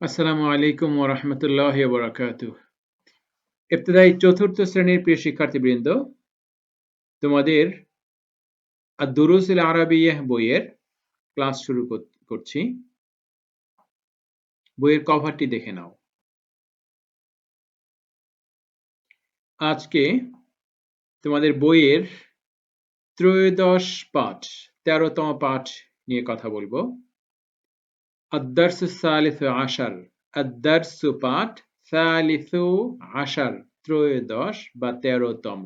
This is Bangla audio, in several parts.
আসসালামু আলাইকুম ওয়া রাহমাতুল্লাহি ওয়া বারাকাতুহু। ইবতিদায়ী চতুর্থ শ্রেণির প্রিয় শিক্ষার্থীবৃন্দ, তোমাদের আদ-দুরুসুল আরাবিyyah বইয়ের ক্লাস শুরু করছি। বইয়ের কভারটি দেখে নাও। আজকে তোমাদের বইয়ের ত্রয়োদশ পাঠ, তেরোতম পাঠ নিয়ে কথা বলব। الدرس الثالث عشر الدرس পাঠ ثالث عشر ত্রয়োদশ বা তেরোতম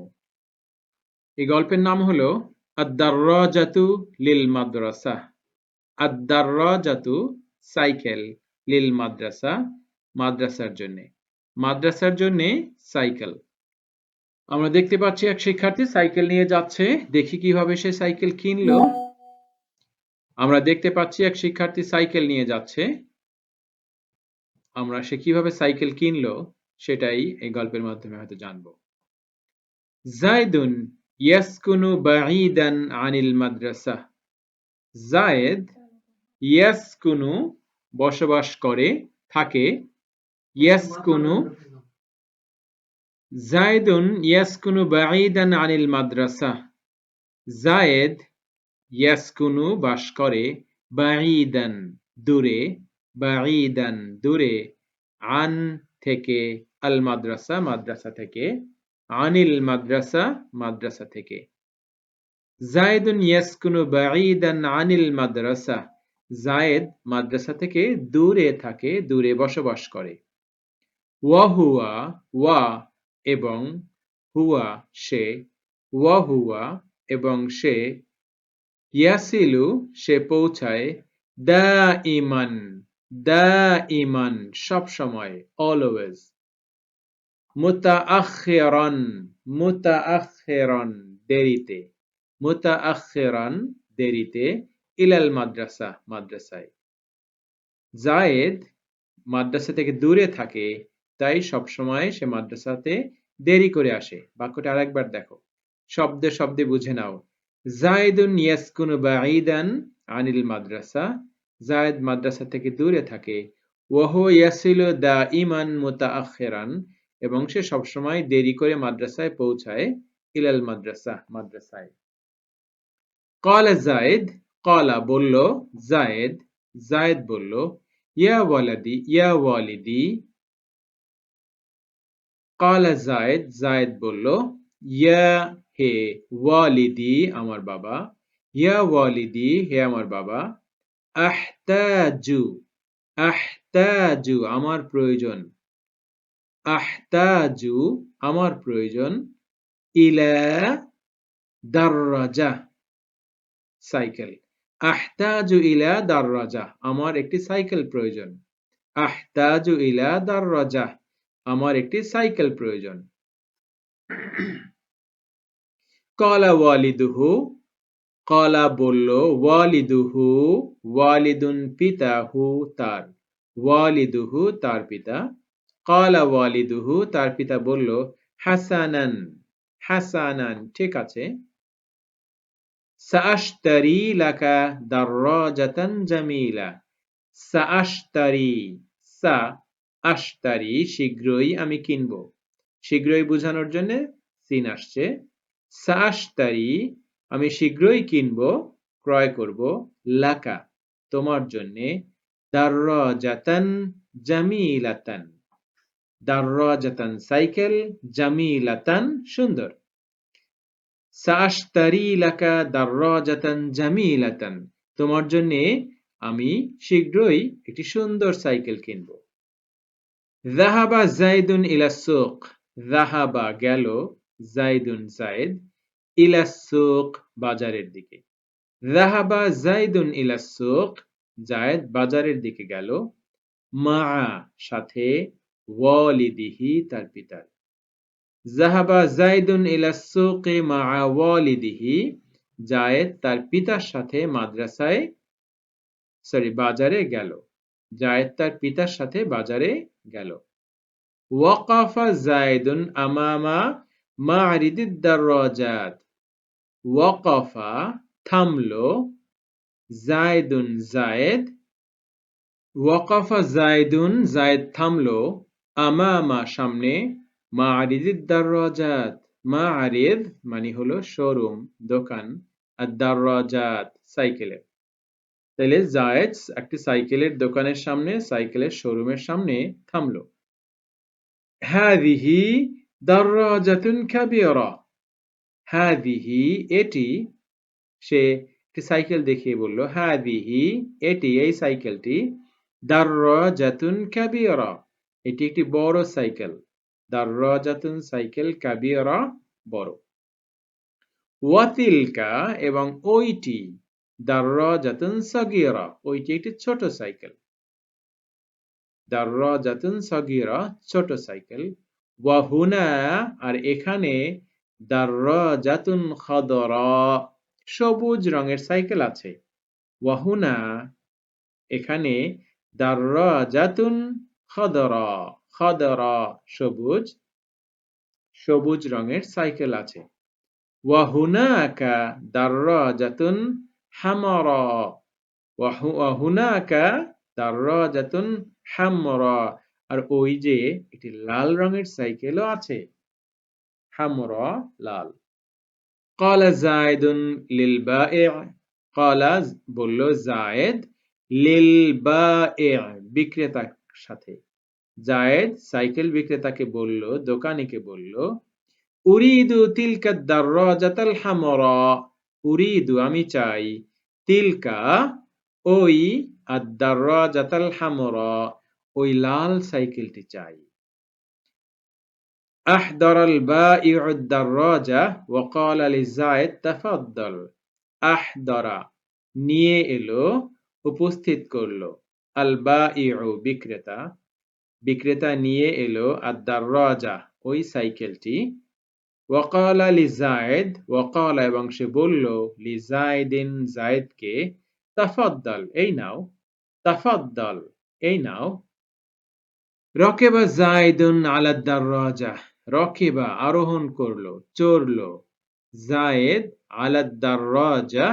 এই গল্পের নাম হলো আদ-দাররাজাতু লিল মাদ্রাসা আদ-দাররাজাতু সাইকেল লিল মাদ্রাসা মাদ্রাসার জন্য মাদ্রাসার জন্য সাইকেল আমরা দেখতে পাচ্ছি এক শিক্ষার্থী সাইকেল নিয়ে যাচ্ছে দেখি কিভাবে সে সাইকেল কিনলো আমরা দেখতে পাচ্ছি এক শিক্ষার্থী সাইকেল নিয়ে যাচ্ছে। আমরা সে কীভাবে সাইকেল কিনলো সেটাই এই গল্পের মাধ্যমে হয়তো জানব। জায়দুন ইয়াসকুনু বাঈদান আনিল মাদ্রাসা। জায়েদ ইয়াসকুনু বসবাস করে, থাকে ইয়াসকুনু। জায়দুন ইয়াসকুনু বাঈদান আনিল মাদ্রাসা। জায়েদ ইয়াসকুনু বাস করে বাঈদান দূরে বাঈদান দূরে, আন থেকে আল মাদ্রাসা মাদ্রাসা থেকে আনিল মাদ্রাসা মাদ্রাসা থেকে। জায়েদুন ইয়াসকুনু বাঈদান আনিল মাদ্রাসা। জায়েদ মাদ্রাসা থেকে দূরে থাকে, দূরে বসবাস করে। ওয়া হুয়া, ওয়া এবং হুয়া সে, ওয়া হুয়া এবং সে ইয়াসিলু সে পৌঁছায় দা ইমান দা ইমান সব সময় অলওয়েজ মুতাআখিরান মুতাআখিরান দেরিতে মুতাআখিরান দেরিতে, ইলাল মাদ্রাসা, মাদ্রাসায়। জায়েদ মাদ্রাসা থেকে দূরে থাকে, তাই সব সময় সে মাদ্রাসাতে দেরি করে আসে। বাক্যটা আরেকবার দেখো। শব্দে শব্দে বুঝে নাও। জায়দুন ইয়াসকুনু বাঈদান আনিল মাদ্রাসা। জায়দ মাদ্রাসা থেকে দূরে থাকে। ওয়াহু ইয়াসিলু দা ইমান মুতাআখিরান এবং সে সবসময় দেরি করে মাদ্রাসায় পৌঁছায় ইলাল মাদ্রাসা, মাদ্রাসায়। ক্বালা জায়েদ ক্বালা বলল, জায়েদ জায়েদ বলল, ইয়া ওয়ালাদি, ইয়া ওয়ালিদি। ক্বালা জায়েদ জায়েদ বলল, ইয়া হে ওয়ালিদি, আমার বাবা। ইয়া ওয়ালিদি, হে আমার বাবা। আহতাজু আহতাজু, আমার প্রয়োজন। আহতাজু, আমার প্রয়োজন। ইলা দাররাজা, সাইকেল। আহতাজু ইলা দাররাজা, আমার একটি সাইকেল প্রয়োজন। আহতাজু ইলা দাররাজা, আমার একটি সাইকেল প্রয়োজন। কলা ওয়ালিদুহু কলা বলল ওয়ালিদুহু ওয়ালিদুন পিতাহু তার ওয়ালিদুহু তার পিতা কলা ওয়ালিদুহু তার পিতা বলল, হাসানান হাসানান, ঠিক আছে। সাআশতারি লাকা দাররাজাতান জামিলা। সাআশতারি সা আশতারি শীঘ্রই আমি কিনব। শীঘ্রই বোঝানোর জন্য সিন আসছে। সাআশতারি আমি শীঘ্রই কিনব, ক্রয় করব। লাকা, তোমার জন্য। জামিলাতান। সাইকেল জামিলাতান সুন্দর। সাআশতারি লাকা জামিলাতান। তোমার জন্য আমি শীঘ্রই একটি সুন্দর সাইকেল কিনব। জাহাবা জাইদুন ইলা সুক যাহাবা গেল জাইদুন জাইদ ইলা সুক বাজারের দিকে। যাহাবা জাইদুন ইলা সুক জায়েদ বাজারের দিকে গেল। মা সাথে ওয়ালিদিহি তার পিতার। জাহাবা জাইদুন ইলা সুকে মা ওয়ালিদিহি জায়েদ তার পিতার সাথে মাদ্রাসায়, সরি, বাজারে গেল। জায়েদ তার পিতার সাথে বাজারে গেল। ওয়াকাফা জায়দুন আমামা মারিদিদ দাররাজাত ওয়াকাফা থামলো জায়দুন জায়েদ, ওয়াকাফা জায়দুন জায়দ থামলো আমামা সামনে দাররাজাত মা আরিদ মানে হলো শোরুম, দোকান, আর দাররাজাত সাইকেলের তাহলে জায়েদ একটি সাইকেলের দোকানের সামনে, সাইকেলের শোরুমের সামনে থামলো। হাদিহি দাররাজাতুন কাবীরা। হাদিহি এটি, সে একটি সাইকেল দেখিয়ে বলল হাদিহি এটি, এই সাইকেলটি দাররাজাতুন কাবীরা। এটি একটি বড় সাইকেল। দাররাজাতুন সাইকেল বড়। ওয়াতিলকা এবং ওইটি দাররাজাতুন সাগীরা। ওইটি একটি ছোট সাইকেল। দাররাজাতুন সাগীরা, ছোট সাইকেল। ওয়াহুনা, আর এখানে দাররাজাতুন খাদরা, সবুজ রঙের সাইকেল আছে। ওয়াহুনা, এখানে দাররাজাতুন খাদরা খাদরা সবুজ সবুজ রঙের সাইকেল আছে। ওয়াহুনাকা দাররাজাতুন হামরা ওয়াহুনাকা দাররাজাতুন হামরা আর ওই যে একটি লাল রঙের সাইকেলও আছে। হামর লাল। কলা জায়দুন লিল বা কলা বলল জায়দ লিল বা বিক্রেতার সাথে। জায়দ সাইকেল বিক্রেতাকে বলল, দোকানিকে বলল, উরিদু তিলকা দারাজাতাল হামর, উরিদু আমি চাই তিলকা ওই আদারাজাতাল হামর। ওই লাল সাইকেলটি চাই أحضر البائع الدراجة وقال لزايد تفضل أحضر নিয়ে এলো উপস্থিত করলো আল বাঈউ বিক্রেতা বিক্রেতা নিয়ে এলো আদ-দাররাজা ওই সাইকেলটি ওয়াকালা লিজায়েদ ওয়াকালা এবং সে বলল লিজায়দিন জায়েদকে তাফাদ্দাল এই নাও তাফাদ্দাল এই নাও রকেবা জায়দুন আলা দাররাজা, রকেবা আরোহণ করল, চড়লো। জায়েদ আলা দাররাজা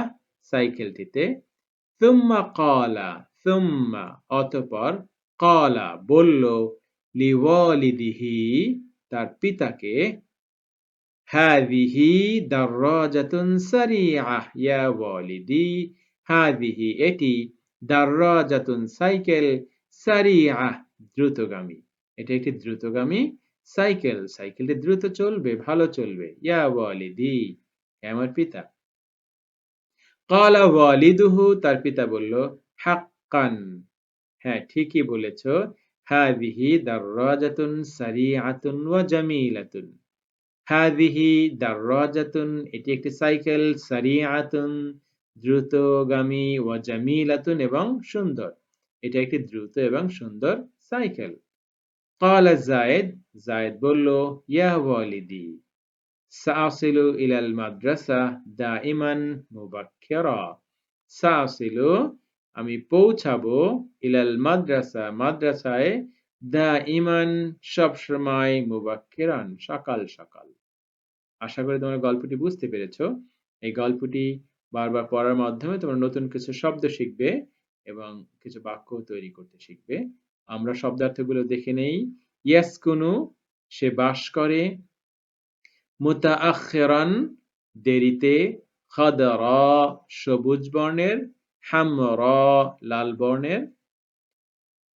সাইকেলটিতে, সুম্মা কালা, সুম্মা, অতপর কালা বলল, লিওয়ালিদিহি, তার পিতাকে হাদিহি দাররাজাতুন সারিআহ, ইয়া ওয়ালিদি হাদিহি এটি দাররাজাতুন সাইকেল সারিআহ দ্রুতগামী। এটা একটি দ্রুতগামী সাইকেল সাইকেলটি দ্রুত চলবে, ভালো চলবে। ইয়া ওয়ালিদি আমার পিতা। কালা ওয়ালিদুহু, তার পিতা বলল, হাক্কান। হ্যাঁ ঠিকই বলেছ। হাদিহি দাররাজাতুন সারিআতুন ওয়া জামিলাতুন। হাদিহি দাররাজাতুন, এটি একটি সাইকেল সারিআতুন, দ্রুতগামী ওয়া জামিলাতুন এবং সুন্দর। এটা একটি দ্রুত এবং সুন্দর সাইকেল। কালা জায়েদ জায়েদ বলল, ইয়া ওয়ালিদি, সাআসিলু ইলাল মাদ্রাসা দাইমান মুবাক্কিরা। সাআসিলু, আমি পৌঁছাবো ইলাল মাদ্রাসা, মাদ্রাসায় দাইমান সব সময় মুবাক্কিরান, সকাল সকাল। আশা করি তোমরা গল্পটি বুঝতে পেরেছ। এই গল্পটি বারবার পড়ার মাধ্যমে তোমরা নতুন কিছু শব্দ শিখবে এবং কিছু বাক্য তৈরি করতে শিখবে। আমরা শব্দার্থগুলো দেখে নেই। ইয়াসকুনু, সে বাস করে। মুতাআখিরান, দেরিতে। খাদরা, সবুজ বর্ণের। হামরা, লাল বর্ণের।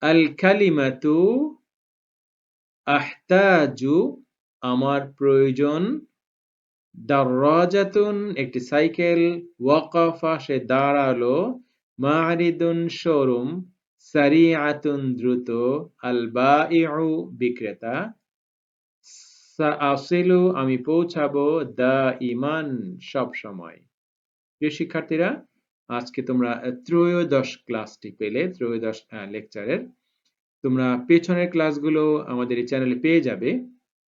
আল কালিমাতু আহতাজু, আমার প্রয়োজন। দাররাজাতুন, একটি সাইকেল। ওয়াকাফা, সে দাঁড়াল। মারিদুন, শোরুম। সারিআতুন দ্রুত আল বাঈউ বিক্রেতা আসিলু, আমি পৌঁছাবো দা ইমান সব সময়। প্রিয় শিক্ষার্থীরা, আজকে তোমরা ত্রয়োদশ ক্লাসটি পেলে, ত্রয়োদশ লেকচারের। তোমরা পেছনের ক্লাসগুলো আমাদের এই চ্যানেলে পেয়ে যাবে,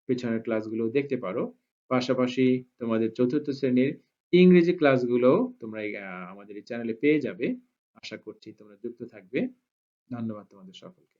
পেছনের ক্লাসগুলো দেখতে পারো। পাশাপাশি তোমাদের চতুর্থ শ্রেণির ইংরেজি ক্লাসগুলো তোমরা আমাদের এই চ্যানেলে পেয়ে যাবে। আশা করছি তোমরা যুক্ত থাকবে। ধন্যবাদ তোমাদের সকলকে।